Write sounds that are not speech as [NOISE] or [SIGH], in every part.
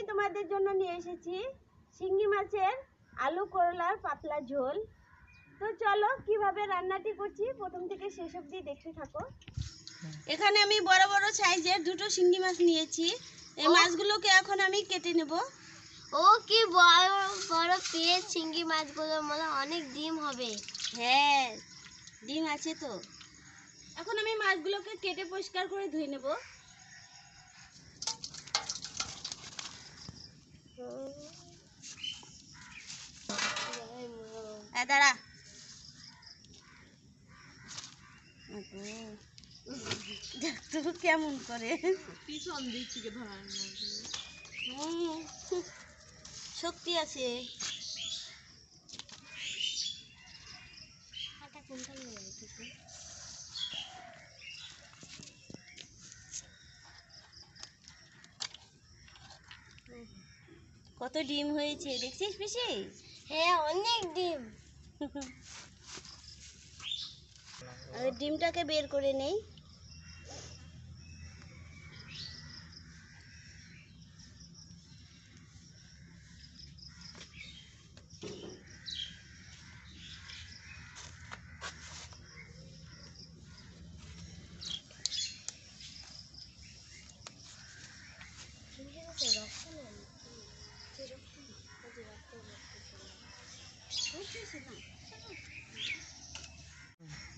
আমি তোমাদের জন্য নিয়ে এসেছি শিঙ্গি মাছের আলু করলার পাতলা ঝোল। তো চলো কীভাবে রান্নাটি করছি প্রথম থেকে শেষ অবধি দেখতে থাকো। এখানে আমি বড় বড় সাইজের দুটো শিঙ্গি মাছ নিয়েছি। এই মাছগুলোকে এখন আমি কেটে নেব। ও কি বড় বড় পেয়ে শিঙ্গি মাছগুলো মনে অনেক ডিম হবে। হ্যাঁ ডিম আছে তো। এখন আমি মাছগুলোকে কেটে পরিষ্কার করে ধুয়ে নেব। দাঁড়া। দেখতো কেমন করে? পিছন দিক থেকে ধরার শক্তি আছে। কত ডিম হয়েছে দেখছিস পিসি? হ্যাঁ অনেক ডিম। [LAUGHS] ডিমটাকে বের করে নেই।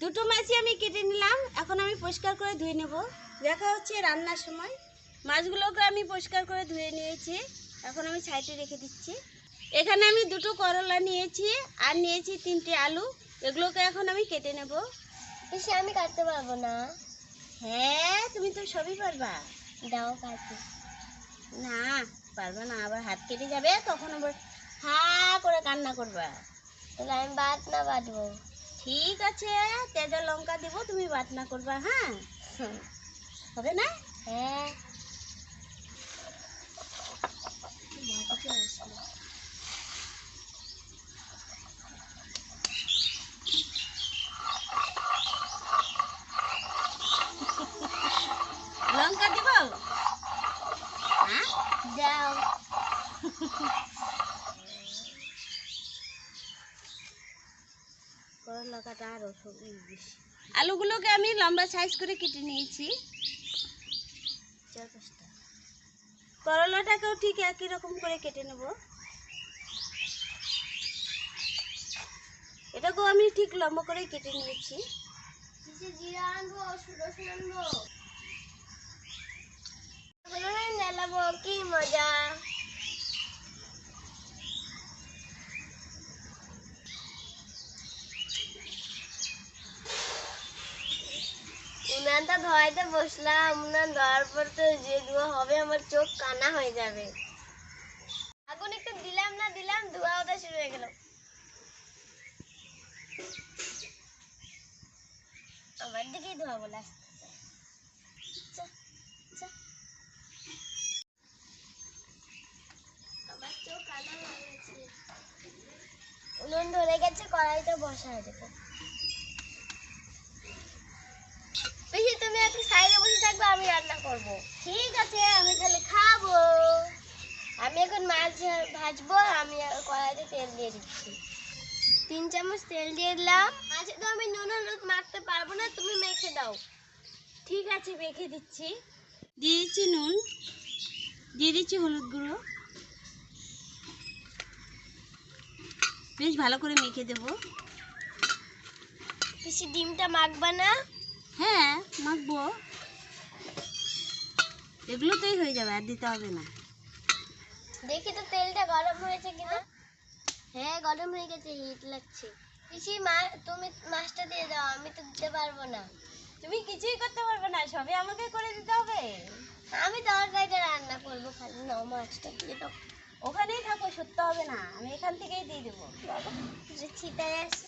দুটো মাছই আমি কেটে নিলাম এখন আমি পরিষ্কার করে ধুয়ে নেব। দেখা হচ্ছে রান্নার সময়। মাছগুলোকে আমি পরিষ্কার করে ধুয়ে নিয়েছি এখন আমি সাইডে রেখে দিচ্ছি। এখানে আমি দুটো করলা নিয়েছি আর নিয়েছি তিনটে আলু। এগুলোকে এখন আমি কেটে নেব। বেশি আমি কাটতে পারব না। হ্যাঁ তুমি তো সবই পারবা। দাও কাটতে না পারবে না আবার হাত কেটে যাবে তখন আবার হা করে কান্না করবা। তাহলে আমি বাদ না বাটবো ঠিক আছে তেজা লঙ্কা দেবো তুমি বাটনা করবা হ্যাঁ হবে না হ্যাঁ লঙ্কা দিব হ্যাঁ দাও করলা কাটা আরও সবই বেশি আলুগুলোকে আমি লম্বা সাইজ করে কেটে নিয়েছি। করলাটাকেও ঠিক একই রকম করে কেটে নেব। এটাকেও আমি ঠিক লম্বা করে কেটে নিয়েছি। কিছু জিরা আনব রসুন আনব। নেলাবো কি মজা? ধোয়াইতে বসলাম উনান ধোয়ার পর তো যে ধোয়া হবে, আমার চোখ কানা হয়ে যাবে। আগুন একটু দিলাম না, দিলাম ধোয়া ওটা শুরু হয়ে গেল। আমার দিকেই ধোয়া বলে হয়ে উনুন ধরে গেছে কড়াইটা বসা বেশি তুমি একটু সাইডে বসে থাকবে আমি রান্না করব। ঠিক আছে আমি তাহলে খাব। আমি এখন মাছ ভাজবো আমি কড়াইতে তেল দিয়ে দিচ্ছি। তিন চামচ তেল দিয়ে দিলাম। মাছে তো আমি নুন হলুদ মাখতে পারব না তুমি মেখে দাও। ঠিক আছে মেখে দিচ্ছি। দিয়ে দিচ্ছি নুন। দিয়ে দিচ্ছি হলুদ গুঁড়ো। বেশ ভালো করে মেখে দেবো। বেশি ডিমটা মাখবা না? হ্যাঁ মাখবো। এগুলোতেই হয়ে যাবে আর দিতে হবে না। দেখি তো তেলটা গরম হয়েছে কিনা। হ্যাঁ গরম হয়ে গেছে হিট লাগছে। পিসি মা তুমি মাছটা দিয়ে দাও আমি তো দিতে পারব না। তুমি কিছুই করতে পারবে না সবই আমাকে করে দিতে হবে। আমি তরকারিটা রান্না করব খালি নাও মাছটা দিয়ে দাও। ওখানেই থাকো সত্যি হবে না আমি এখান থেকেই দিয়ে দেবো। বাবা ছিটায় আসে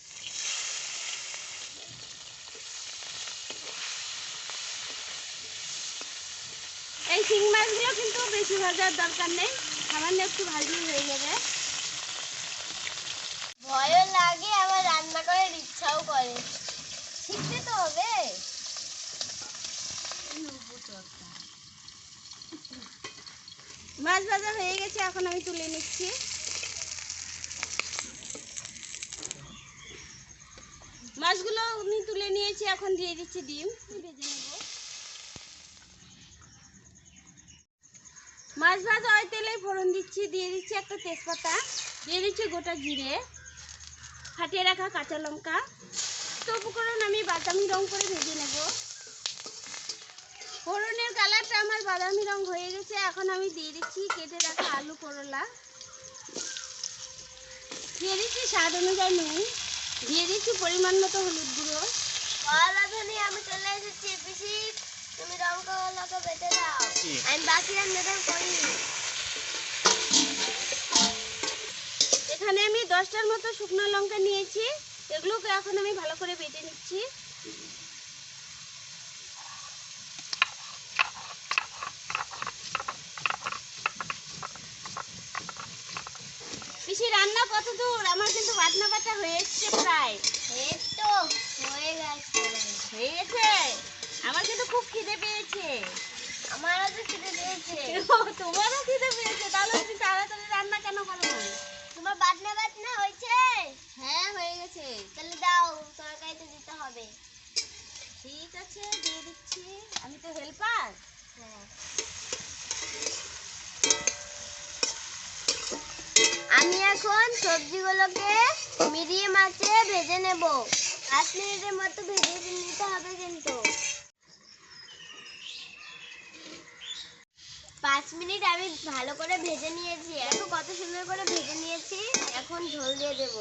শিং মাছগুলো কিন্তু বেশি ভাজার দরকার নেই। সামান্য একটু ভাজি হয়ে যাবে ভয়ও লাগে আবার রান্না করার ইচ্ছাও করে। শিখতে তো হবে। মাছ ভাজা হয়ে গেছে এখন আমি তুলে নিচ্ছি। মাছগুলো আমি তুলে নিয়েছি এখন দিয়ে দিচ্ছি ডিম। ভেজে নেব। মাছ ভাজা ওই তেলে ফোড়ন দিচ্ছি, দিয়ে দিচ্ছি একটা তেজপাতা, দিয়ে দিচ্ছি গোটা জিরে, ফাটিয়ে রাখা কাঁচা লঙ্কা। তো উপকরণ আমি বাদামি রং করে ভেজে নেব। ফোড়নের কালারটা আমার বাদামি রং হয়ে গেছে। এখন আমি দিয়ে দিচ্ছি কেটে রাখা আলু করলা। দিয়ে দিচ্ছি স্বাদ অনুযায়ী নুন। দিয়ে দিচ্ছি পরিমাণ মতো হলুদ গুঁড়ো। কলাধনি আমি চলে এসেছি পিসি তুমি লঙ্কা কলাকে বেটে দাও। আমি বাকি রান্নাটা করি। এখানে আমি দশটার মতো শুকনো লঙ্কা নিয়েছি। এগুলোকে এখন আমি ভালো করে বেটে নিচ্ছি। পিসি রান্না কত দূর? আমার কিন্তু বাটনা বাটা হয়ে এসছে প্রায়। এই তো হয়ে গেছে হয়ে গেছে আমার কিন্তু খুব খিদে পেয়েছে। আমারও তো খিদে পেয়েছে। তোমারও খিদে পেয়েছে? তাহলে তুমি তাড়াতাড়ি রান্না কেন করো? না তোমার বাটনা বাটনা হয়েছে? হ্যাঁ হয়ে গেছে। তাহলে দাও তরকারিতে দিতে হবে। ঠিক আছে দিয়ে দিচ্ছি। আমি তো হেল্পার। হ্যাঁ। আমি এখন সবজিগুলোকে মিডিয়াম আঁচে ভেজে নেব। পাঁচ মিনিটের মতো ভেজে নিতে হবে কিন্তু। পাঁচ মিনিট আমি ভালো করে ভেজে নিয়েছি। এখন কত সুন্দর করে ভেজে নিয়েছি, এখন ঝোল দিয়ে দেব।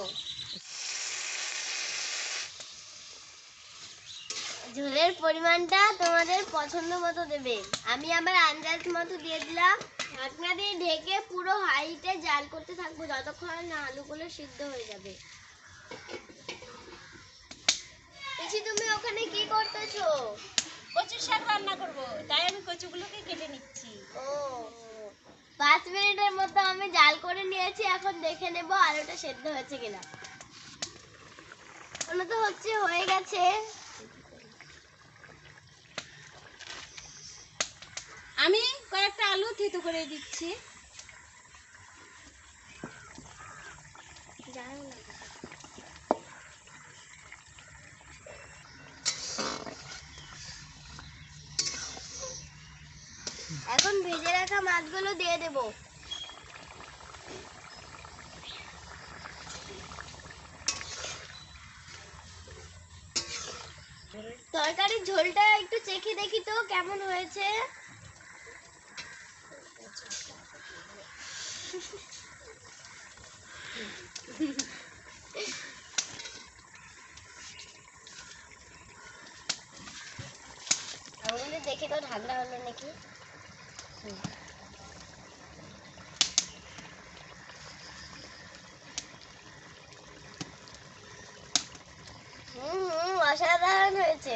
ঝোলের পরিমাণটা তোমাদের পছন্দ মতো দেবে। আমি আমার আন্দাজ মতো দিয়ে দিলাম। ঢাকনা দিয়ে ঢেকে পুরো হাইটে জাল করতে থাকব, যতক্ষণ না আলুগুলো সিদ্ধ হয়ে যাবে। তুমি ওখানে কি করতেছো? কচুর শাক রান্না করব তাই আমি কচুগুলোকে কেটে নিচ্ছি। ও পাঁচ মিনিটের মধ্যে আমি জাল করে নিয়েছি এখন দেখে নেব আলুটা সেদ্ধ হয়েছে কিনা। ওগুলো তো হচ্ছে হয়ে গেছে। আমি কয়েকটা আলু থেতো করে দিচ্ছি। এখন ভেজে রাখা মাছগুলো দিয়ে দেব। তরকারির ঝোলটা একটু চেখে দেখি তো কেমন হয়েছে। দেখে তো ঠান্ডা হলো নাকি? অসাধারণ হয়েছে।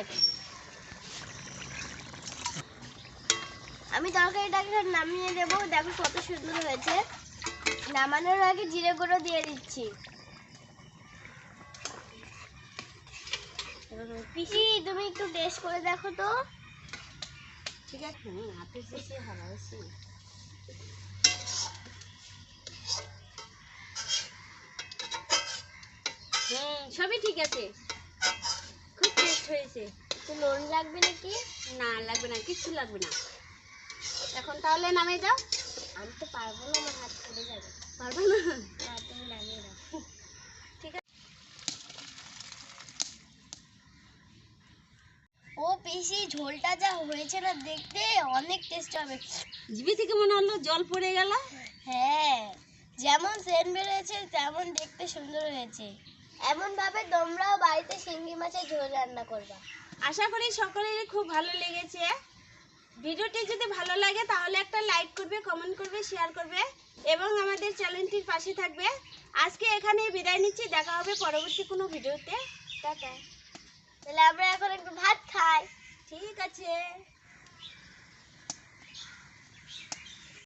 আমি তরকারিটাকে নামিয়ে দেবো। দেখো কত সুন্দর হয়েছে। নামানোর আগে জিরে গুঁড়ো দিয়ে দিচ্ছি। পিসি তুমি একটু টেস্ট করে দেখো তো। ঠিক আছে হুম হাতে শেষে ভালো হুম সবই ঠিক আছে। খুব টেস্ট হয়েছে। একটু নুন লাগবে নাকি? না লাগবে না কিচ্ছু লাগবে না। এখন তাহলে নামে যাও আমি তো পারব না আমার হাত পড়ে যাবে। পারবে না না তুমি নামিয়ে দাও ঠিক আছে ও পিসি ঝোলটা যা হয়েছে না দেখতে অনেক টেস্ট হবে। জিবি থেকে মনে হলো জল পড়ে গেল। হ্যাঁ যেমন সেন্ট বেরোয়েছে তেমন দেখতে সুন্দর হয়েছে। এমন ভাবে তোমরাও বাড়িতে শিঙ্গি মাছের ঝোল রান্না করবা। আশা করি সকলেরই খুব ভালো লেগেছে। ভিডিওটি যদি ভালো লাগে তাহলে একটা লাইক করবে কমেন্ট করবে শেয়ার করবে এবং আমাদের চ্যানেলটির পাশে থাকবে। আজকে এখানে বিদায় নিচ্ছি দেখা হবে পরবর্তী কোনো ভিডিওতে। টাটা। তাহলে আমরা এখন একটু ভাত খাই। ঠিক আছে।